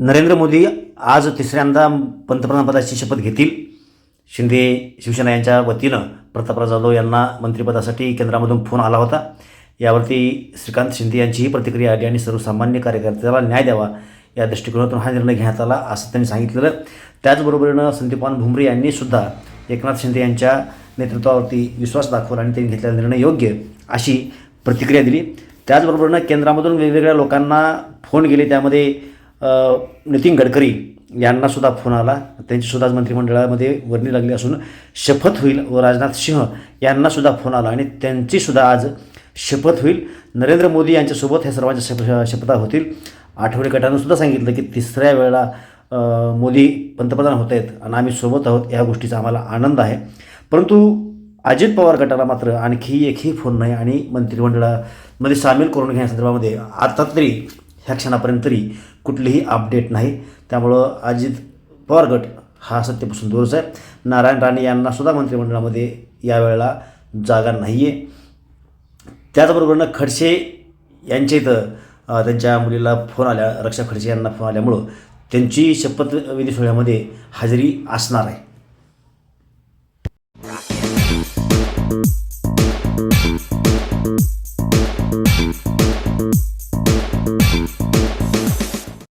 नरेंद्र मोदी आज तिसऱ्यांदा पंतप्रधानपदाची शपथ घेतील. शिंदे शिवसेना यांच्या वतीनं प्रतापराव जाधव यांना मंत्रिपदासाठी केंद्रामधून फोन आला होता. यावरती श्रीकांत शिंदे यांचीही प्रतिक्रिया आली आणि सर्वसामान्य कार्यकर्त्याला न्याय द्यावा या दृष्टिकोनातून हा निर्णय घेण्यात आला असं त्यांनी सांगितलेलं. त्याचबरोबरीनं संदीपान भुमरे यांनीसुद्धा एकनाथ शिंदे यांच्या नेतृत्वावरती विश्वास दाखवला आणि त्यांनी घेतलेला निर्णय योग्य अशी प्रतिक्रिया दिली. त्याचबरोबरनं केंद्रामधून वेगवेगळ्या लोकांना फोन गेले त्यामध्ये नितीन गडकरी यांनासुद्धा फोन आला. त्यांचीसुद्धा आज मंत्रिमंडळामध्ये वर्णी लागली असून शपथ होईल व राजनाथ सिंह यांनासुद्धा फोन आला आणि त्यांचीसुद्धा आज शपथ होईल. नरेंद्र मोदी यांच्यासोबत ह्या सर्वांच्या शप शपथा होतील. आठवडे गटानं सुद्धा सांगितलं की तिसऱ्या वेळेला मोदी पंतप्रधान होत आहेत आणि आम्ही सोबत आहोत. या गोष्टीचा आम्हाला आनंद आहे. परंतु अजित पवार गटाला मात्र आणखी एकही फोन नाही आणि मंत्रिमंडळामध्ये सामील करून घेण्यासंदर्भामध्ये आता तरी ह्या क्षणापर्यंत तरी कुठलीही अपडेट नाही. त्यामुळं अजित पवार गट हा सत्तेपासून दूरच आहे. नारायण राणे यांनासुद्धा मंत्रिमंडळामध्ये यावेळेला जागा नाही आहे त्याचबरोबरनं खडसे यांच्या इथं त्यांच्या मुलीला फोन आल्या रक्षा खडसे यांना फोन आल्यामुळं त्यांची शपथविधी सोहळ्यामध्ये हजेरी असणार आहे. Thank you. you